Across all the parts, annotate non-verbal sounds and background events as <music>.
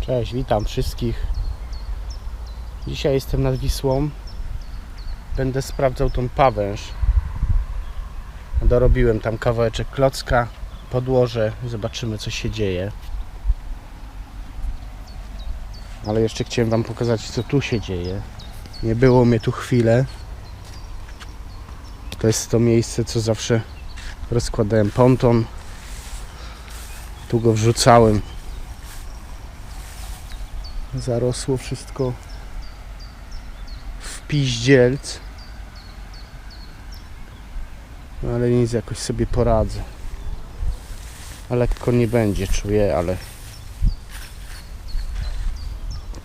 Cześć, witam wszystkich. Dzisiaj jestem nad Wisłą. Będę sprawdzał tą pawęż. Dorobiłem tam kawałeczek klocka, podłożę, zobaczymy co się dzieje. Ale jeszcze chciałem Wam pokazać co tu się dzieje. Nie było mnie tu chwilę. To jest to miejsce, co zawsze rozkładałem ponton. Tu go wrzucałem zarosło wszystko w piździelc. No ale nic jakoś sobie poradzę. Lekko nie będzie czuję ale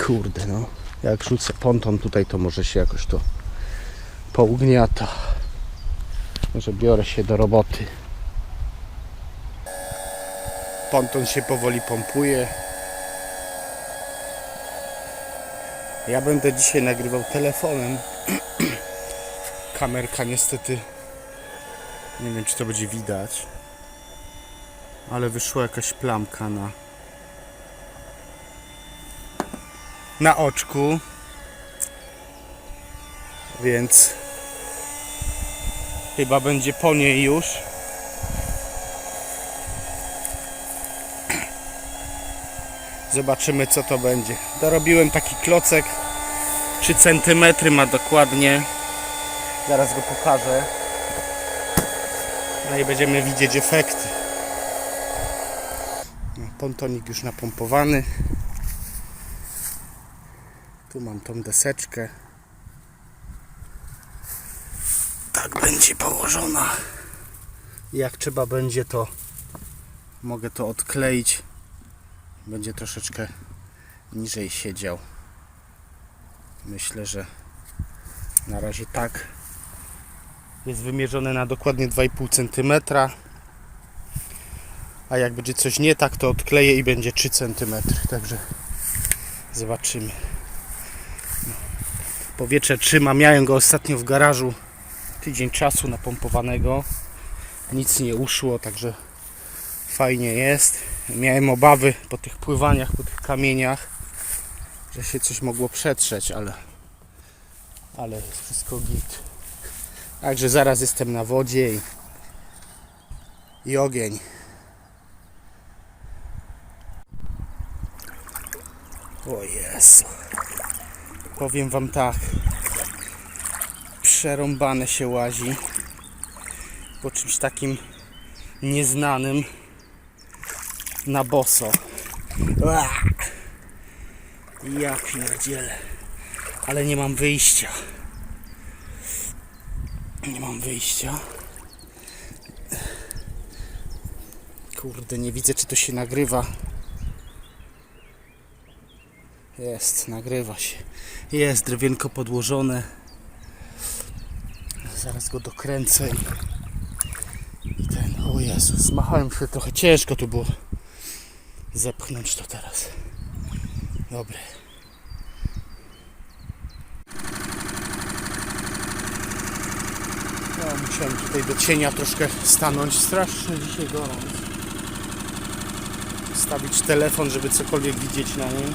kurde no. Jak rzucę ponton tutaj to może się jakoś to pougniata. Może biorę się do roboty. Ponton się powoli pompuje Ja będę dzisiaj nagrywał telefonem. <clears throat> Kamerka niestety nie wiem czy to będzie widać. Ale wyszła jakaś plamka na na oczku. Więc chyba będzie po niej już. Zobaczymy co to będzie. Dorobiłem taki klocek 3 cm ma dokładnie. Zaraz go pokażę. No i będziemy widzieć efekty. No, Pontonik już napompowany. Tu mam tą deseczkę. Tak będzie położona. Jak trzeba będzie to mogę to odkleić będzie troszeczkę niżej siedział. Myślę, że na razie tak. Jest wymierzone na dokładnie 2,5 cm. A jak będzie coś nie tak, to odkleję i będzie 3 cm. Także zobaczymy. Powietrze trzyma. Miałem go ostatnio w garażu. Tydzień czasu napompowanego. Nic nie uszło, także fajnie jest. Miałem obawy po tych pływaniach, po tych kamieniach, że się coś mogło przetrzeć, ale, ale jest wszystko git. Także zaraz jestem na wodzie i, i ogień. O Jezu. Powiem Wam tak. Przerąbane się łazi po czymś takim nieznanym na boso. Ua! Ja. Ale nie mam wyjścia. Nie mam wyjścia. Kurde, nie widzę czy to się nagrywa. Jest, nagrywa się. Jest drewienko podłożone. Zaraz go dokręcę i, ten. O Jezus, zmachałem się trochę ciężko tu było zepchnąć to teraz. Dobre. No, musiałem tutaj do cienia troszkę stanąć. Strasznie dzisiaj gorąco. Stawić telefon, żeby cokolwiek widzieć na nim.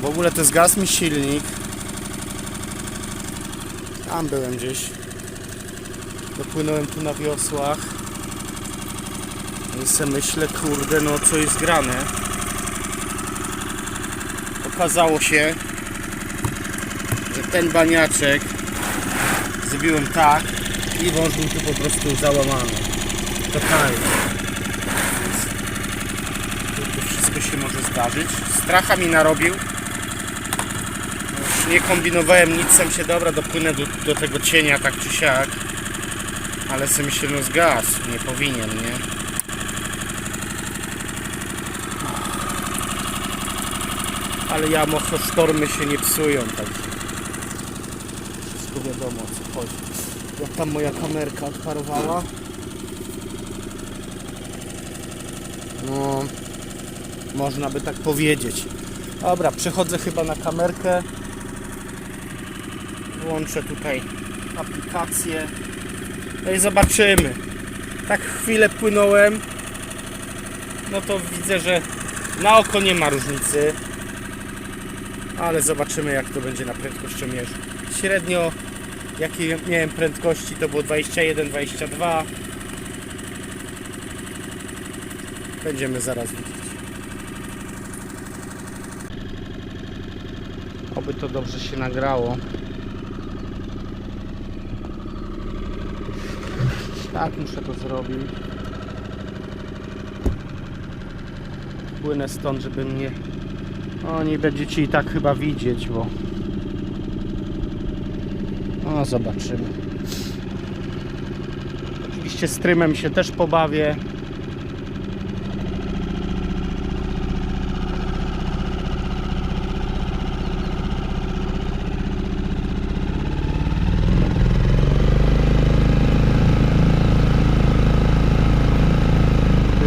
W ogóle to zgasł mi silnik. Tam byłem gdzieś. Dopłynąłem tu na wiosłach. I se myślę, kurde, no co jest grane. Okazało się, że ten baniaczek zrobiłem tak i wąż był tu po prostu załamany. Totalnie. Więc tu wszystko się może zdarzyć. Stracha mi narobił. Już nie kombinowałem nic, sam się dobra, dopłynę do, do tego cienia tak czy siak. Ale sobie myślę, no zgasł, nie powinien, nie? Ale ja mocno sztormy się nie psują, także wszystko wiadomo o co chodzi. Jak tam moja kamerka odparowała? No, można by tak powiedzieć. Dobra, przechodzę chyba na kamerkę. Włączę tutaj aplikację. No i zobaczymy. Tak chwilę płynąłem. No to widzę, że na oko nie ma różnicy. Ale zobaczymy jak to będzie na prędkościomierzu. Średnio jakie miałem prędkości to było 21, 22. Będziemy zaraz widzieć. Oby to dobrze się nagrało. Tak, muszę to zrobić. Płynę stąd, żeby mnie... O, nie będziecie i tak chyba widzieć, bo... No, zobaczymy. Oczywiście strymem się też pobawię.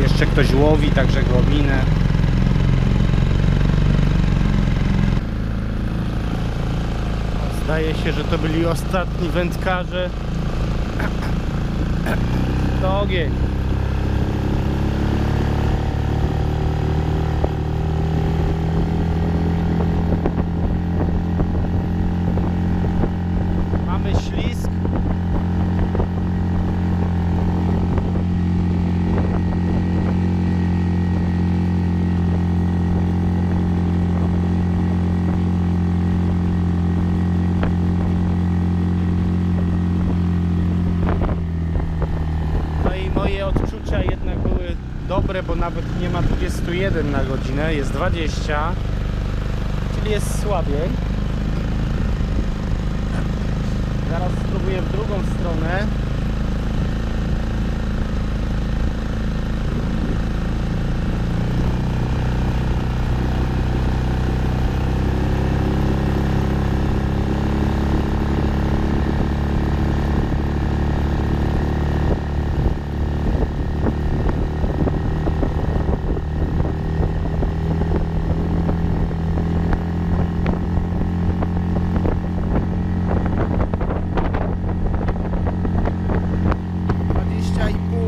Jeszcze ktoś łowi, także go minę. Zdaje się, że to byli ostatni wędkarze. To ogień. Mamy ślisk. No i moje odczucia jednak były dobre, bo nawet nie ma 21 na godzinę, jest 20, czyli jest słabiej. Zaraz spróbuję w drugą stronę. Dwadzieścia i pół.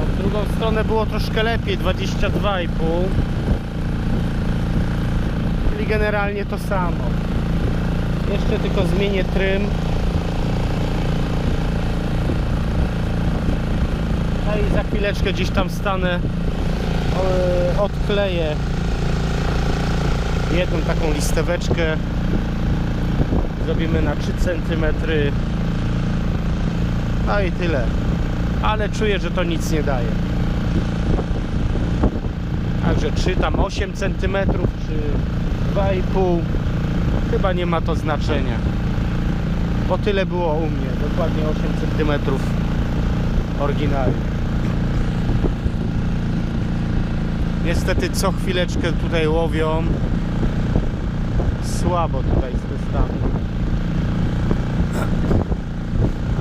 A W drugą stronę było troszkę lepiej, 22,5 Czyli generalnie to samo. Jeszcze tylko zmienię trym. No i za chwileczkę gdzieś tam stanę e, odkleję jedną taką listeweczkę. Zrobimy na 3 cm no i tyle. Ale czuję, że to nic nie daje także czy tam 8 cm czy 2,5 chyba nie ma to znaczenia bo tyle było u mnie dokładnie 8 cm oryginalnie Niestety co chwileczkę tutaj łowią. Słabo tutaj z testami.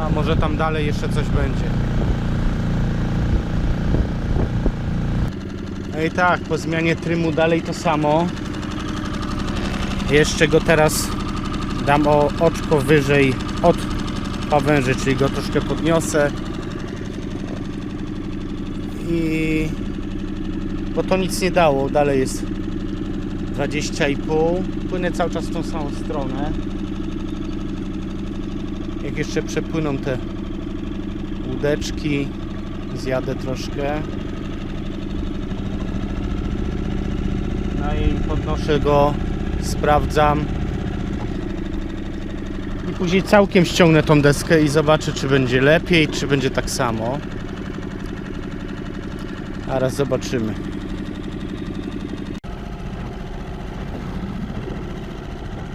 A może tam dalej jeszcze coś będzie. No i tak, po zmianie trymu dalej to samo. Jeszcze go teraz dam o oczko wyżej od pawęży, czyli go troszkę podniosę. I bo to nic nie dało, dalej jest 20,5 płynę cały czas w tą samą stronę jak jeszcze przepłyną te łódeczki zjadę troszkę no i podnoszę go sprawdzam i później całkiem ściągnę tą deskę i zobaczę czy będzie lepiej, czy będzie tak samo a raz zobaczymy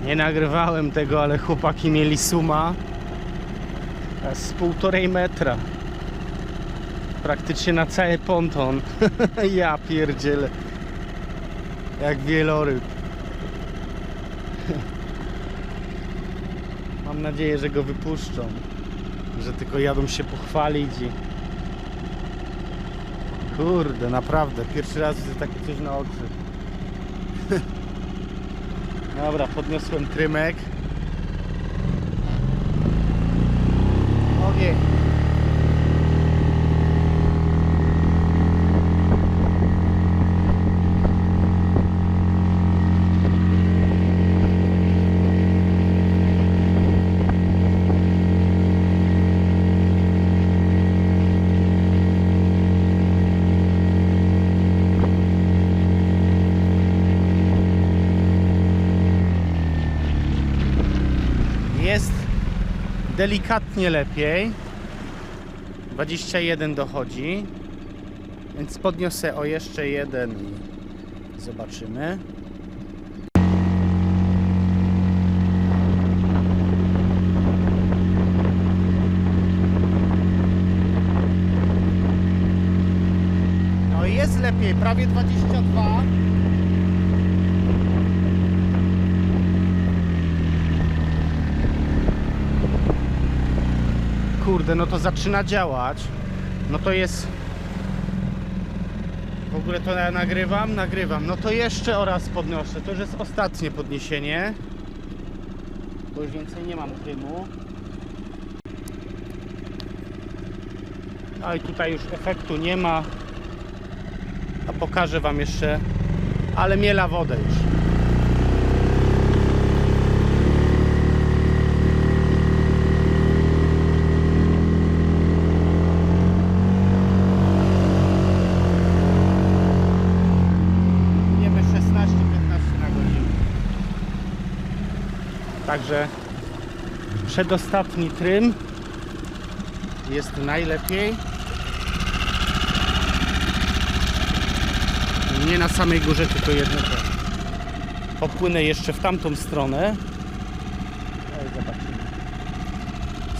Nie nagrywałem tego, ale chłopaki mieli suma z półtorej metra. Praktycznie na cały ponton. <laughs> ja pierdzielę. Jak wieloryb. Mam nadzieję, że go wypuszczą. Że tylko jadą się pochwalić i... Kurde, naprawdę. Pierwszy raz widzę takie coś na oczy. <laughs> Dobra, podniosłem trymek. Ogień. Jest delikatnie lepiej. 21 dochodzi. Więc podniosę o jeszcze jeden i zobaczymy. No jest lepiej, prawie 22. Kurde, no to zaczyna działać. No to jest. W ogóle to nagrywam? Nagrywam. No to jeszcze oraz podnoszę. To już jest ostatnie podniesienie. Bo już więcej nie mam dymu. No i tutaj już efektu nie ma. A pokażę Wam jeszcze. Ale miela wodę już. Płyniemy 16-15 na godzinę. Także przedostatni trym jest najlepiej. Nie na samej górze, tylko jednego. Popłynę jeszcze w tamtą stronę.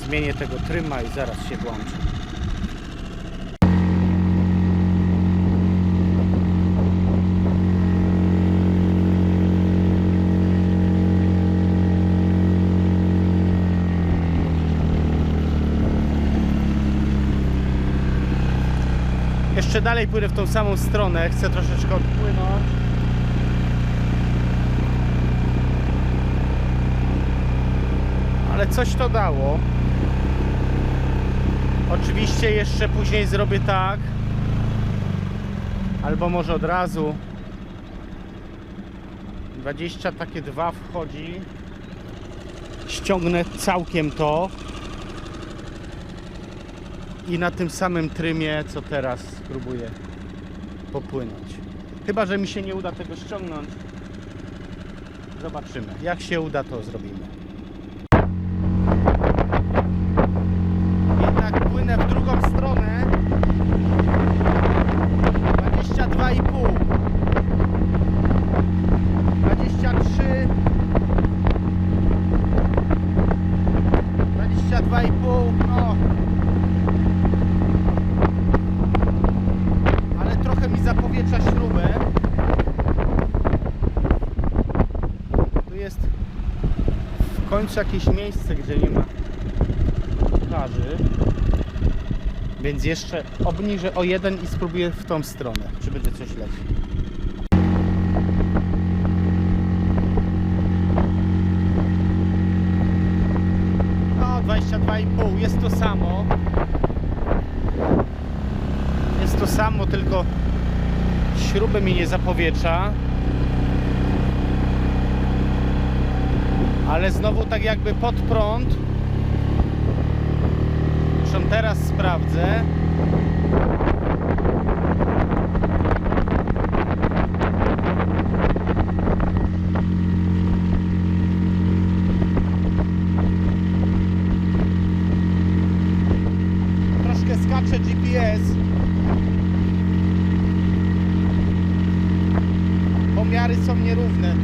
Zmienię tego tryma i zaraz się włączę. Jeszcze dalej płynę w tą samą stronę, chcę troszeczkę odpłynąć. Ale coś to dało. Oczywiście jeszcze później zrobię tak. Albo może od razu. 20 takie dwa wchodzi. Ściągnę całkiem to i na tym samym trymie, co teraz spróbuję popłynąć. Chyba, że mi się nie uda tego ściągnąć. Zobaczymy. Jak się uda, to zrobimy. Jednak płynę w drugą stronę. 22,5 23 22,5 no ale trochę mi zapowietrza śrubę. Tu jest końcu jakieś miejsce, gdzie nie ma plaży. Więc jeszcze obniżę o jeden i spróbuję w tą stronę, czy będzie coś lepiej. No, 22,5 jest to samo. Jest to samo, tylko śrubę mi nie zapowietrza. Ale znowu tak jakby pod prąd. Zresztą teraz sprawdzę. Troszkę skacze GPS. Pomiary są nierówne.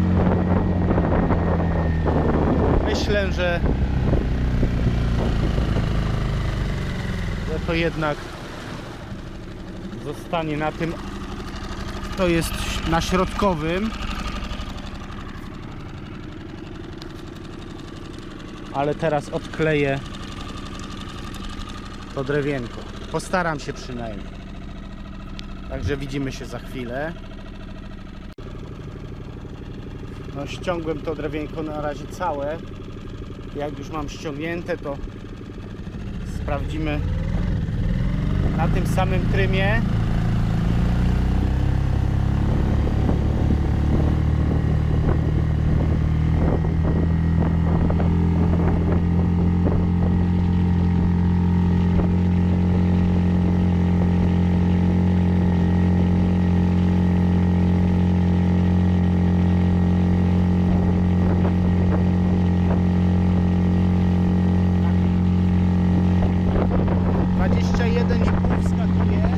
Myślę, że, że to jednak zostanie na tym. To jest na środkowym. Ale teraz odkleję to drewienko. Postaram się przynajmniej. Także widzimy się za chwilę. No, ściągłem to drewienko na razie całe. Jak już mam ściągnięte, to sprawdzimy na tym samym trymie. Dwadzieścia jeden i pół wskakuje.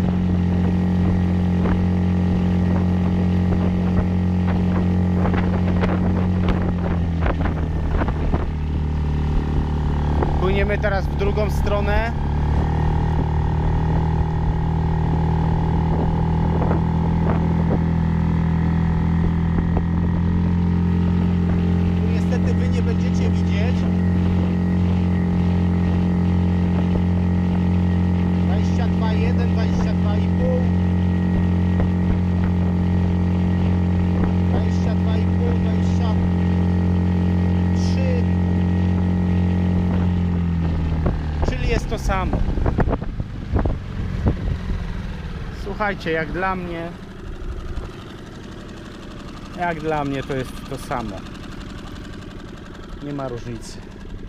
Płyniemy teraz w drugą stronę. Tu niestety wy nie będziecie widzieć. 22, 1, 22 i pół. 22 i pół, 23. Czyli jest to samo. Słuchajcie, jak dla mnie jak dla mnie to jest to samo. Nie ma różnicy.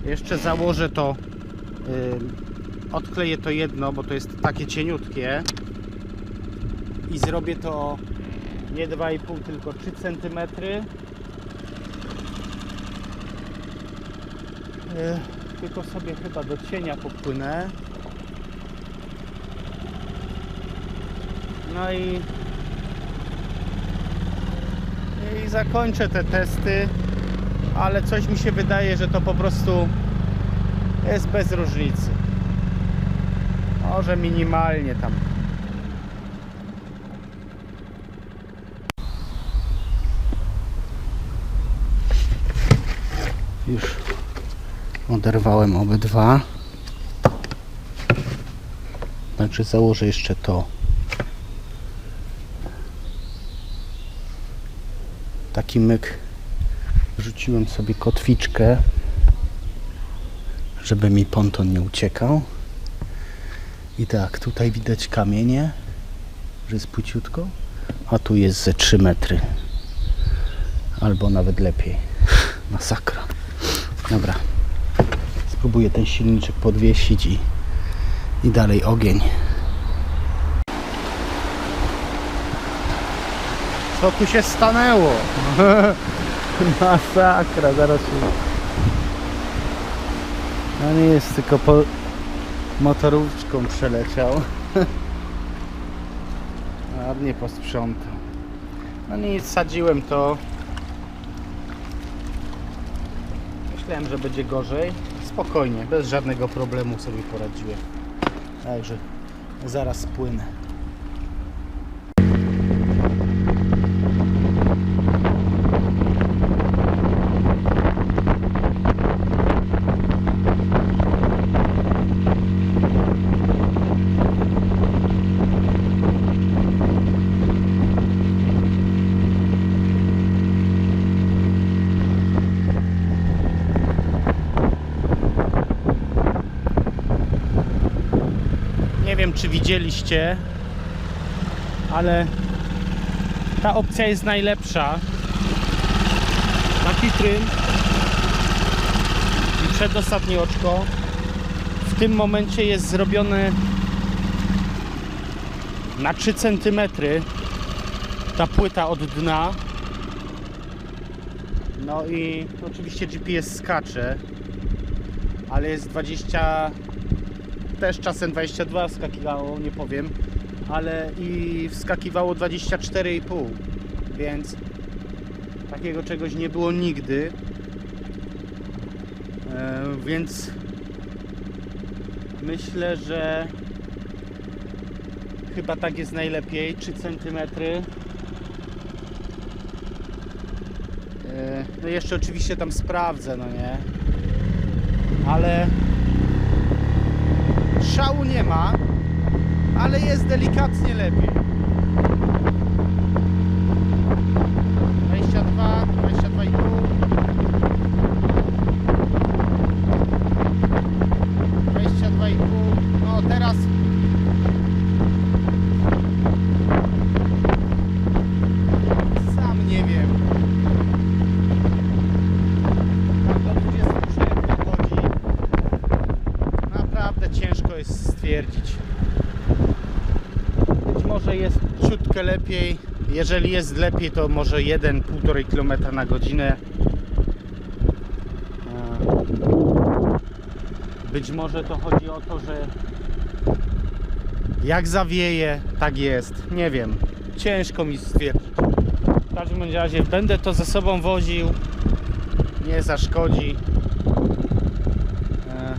Jeszcze założę to ym, odkleję to jedno, bo to jest takie cieniutkie i zrobię to nie 2,5 tylko 3 cm tylko sobie chyba do cienia popłynę no i i zakończę te testy ale coś mi się wydaje, że to po prostu jest bez różnicy może minimalnie tam. Już oderwałem obydwa. Także założę jeszcze to. Taki myk. Wrzuciłem sobie kotwiczkę, żeby mi ponton nie uciekał. I tak, tutaj widać kamienie, że jest płyciutko, a tu jest ze 3 metry. Albo nawet lepiej. <laughs> Masakra. Dobra. Spróbuję ten silniczek podwiesić i, i dalej ogień. Co tu się stanęło? <laughs> Masakra, zaraz się... No nie jest tylko po, motorówczką przeleciał. <laughs> Ładnie posprzątał. No nic, sadziłem to. Myślałem, że będzie gorzej. Spokojnie, bez żadnego problemu sobie poradziłem. Także zaraz płynę. Nie wiem, czy widzieliście, ale ta opcja jest najlepsza. Taki trym i przedostatnie oczko w tym momencie jest zrobione na 3 cm ta płyta od dna no i oczywiście GPS skacze ale jest 20 też czasem 22 wskakiwało, nie powiem, ale i wskakiwało 24,5, więc takiego czegoś nie było nigdy. E, więc myślę, że chyba tak jest najlepiej 3 cm. E, no jeszcze oczywiście tam sprawdzę, no nie? Ale szału nie ma, ale jest delikatnie lepiej. 22, 22,5 22,5 ciutkę lepiej. Jeżeli jest lepiej, to może 1-1,5 km na godzinę. E, Być może to chodzi o to, że jak zawieje, tak jest. Nie wiem. Ciężko mi stwierdzić. W każdym razie będę to ze sobą woził. Nie zaszkodzi. E,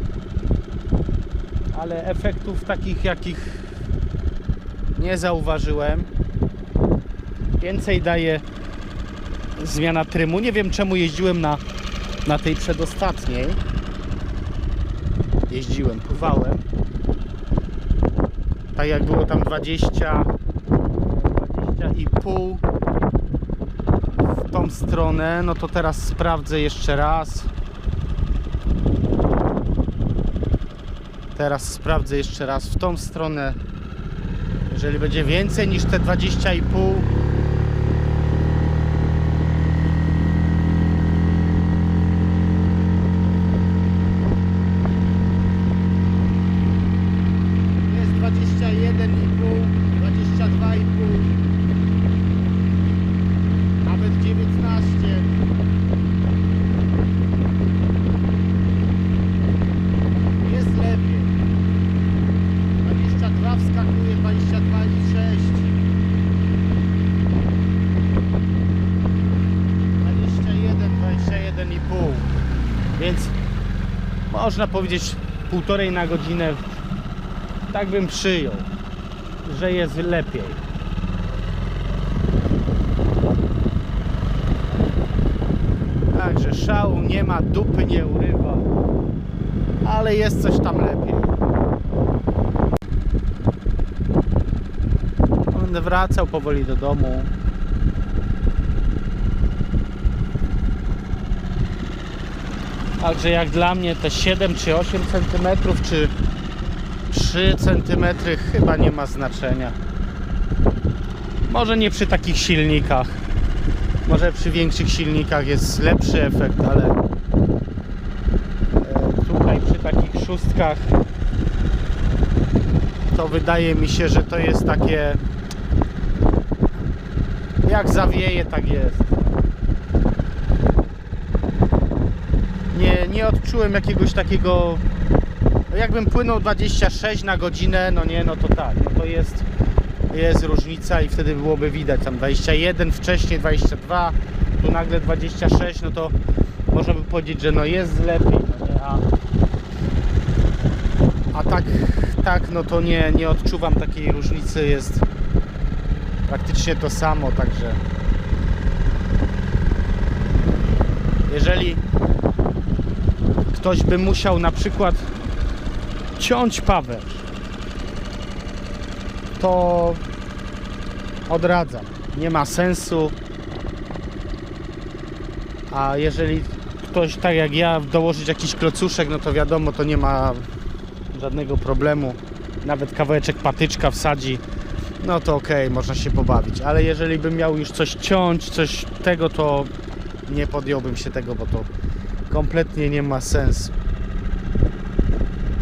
Ale efektów takich, jakich nie zauważyłem. Więcej daje zmiana trymu. Nie wiem czemu jeździłem na, na tej przedostatniej. Jeździłem, pływałem. Tak jak było tam 20, 20 i pół w tą stronę, no to teraz sprawdzę jeszcze raz. Teraz sprawdzę jeszcze raz w tą stronę. Jeżeli będzie więcej niż te 20,5 Jest 21,5 22,5 Nawet 19 Jest lepiej 22 wskakuje, 22 i 6 21, 21 i pół Więc można powiedzieć półtorej na godzinę tak bym przyjął, że jest lepiej. Także szału nie ma, dupy nie urywa, ale jest coś tam lepiej. Będę wracał powoli do domu. Także jak dla mnie te 7 czy 8 cm czy 3 cm chyba nie ma znaczenia. Może nie przy takich silnikach. Może przy większych silnikach jest lepszy efekt, ale e, tutaj przy takich szóstkach to wydaje mi się, że to jest takie jak zawieje, tak jest. Nie, odczułem jakiegoś takiego jakbym płynął 26 na godzinę, no nie, no to tak, no to jest, jest różnica i wtedy byłoby widać tam 21, wcześniej 22, tu nagle 26, no to można by powiedzieć, że no jest lepiej, no nie, a, a tak, tak, no to nie, nie odczuwam takiej różnicy, jest praktycznie to samo, także jeżeli ktoś by musiał na przykład ciąć paweł, to odradzam. Nie ma sensu. A jeżeli ktoś tak jak ja dołożyć jakiś klocuszek, no to wiadomo, to nie ma żadnego problemu. Nawet kawałeczek patyczka wsadzi, no to okej, można się pobawić. Ale jeżeli bym miał już coś ciąć, coś tego, to nie podjąłbym się tego, bo to kompletnie nie ma sensu.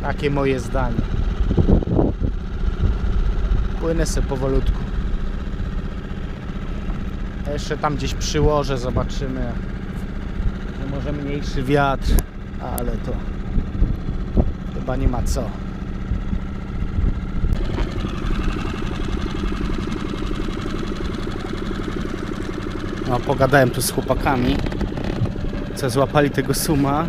Takie moje zdanie. Płynę sobie powolutku. Jeszcze tam gdzieś przyłożę, zobaczymy. Że może mniejszy wiatr, ale to chyba nie ma co. No, pogadałem tu z chłopakami, co złapali tego suma.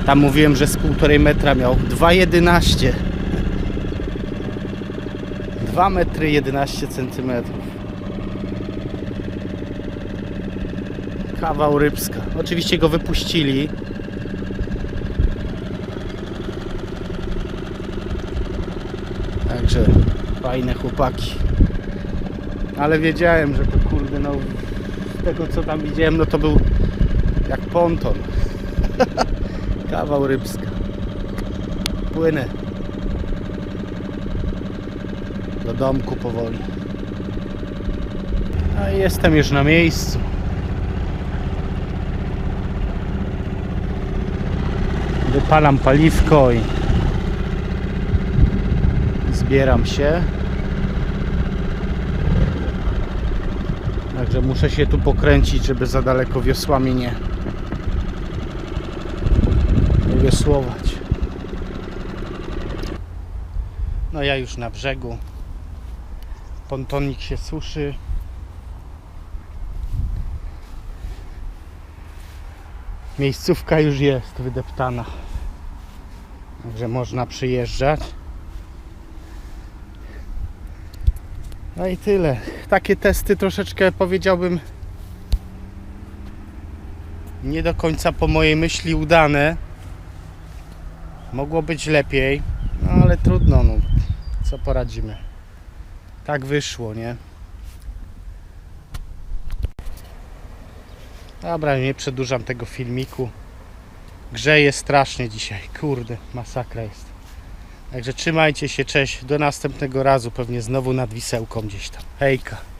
E, Tam mówiłem, że z półtorej metra miał 2,11 2 metry 11 centymetrów. Kawał rybska. Oczywiście go wypuścili. Także fajne chłopaki Ale wiedziałem, że to kurde no Z tego co tam widziałem no to był Jak ponton <laughs> Kawał rybska. Płynę. Do domku powoli. A jestem już na miejscu. Wypalam paliwko i Zbieram się. Także muszę się tu pokręcić, żeby za daleko wiosłami nie wiosłować. No ja już na brzegu. Pontonik się suszy. Miejscówka już jest wydeptana. Także można przyjeżdżać. No i tyle. Takie testy troszeczkę powiedziałbym nie do końca po mojej myśli udane. Mogło być lepiej, no ale trudno, no. Co poradzimy. Tak wyszło, nie? Dobra, nie przedłużam tego filmiku. Grzeje strasznie dzisiaj. Kurde, masakra jest. Także trzymajcie się, cześć. Do następnego razu, pewnie znowu nad Wisełką gdzieś tam. Hejka.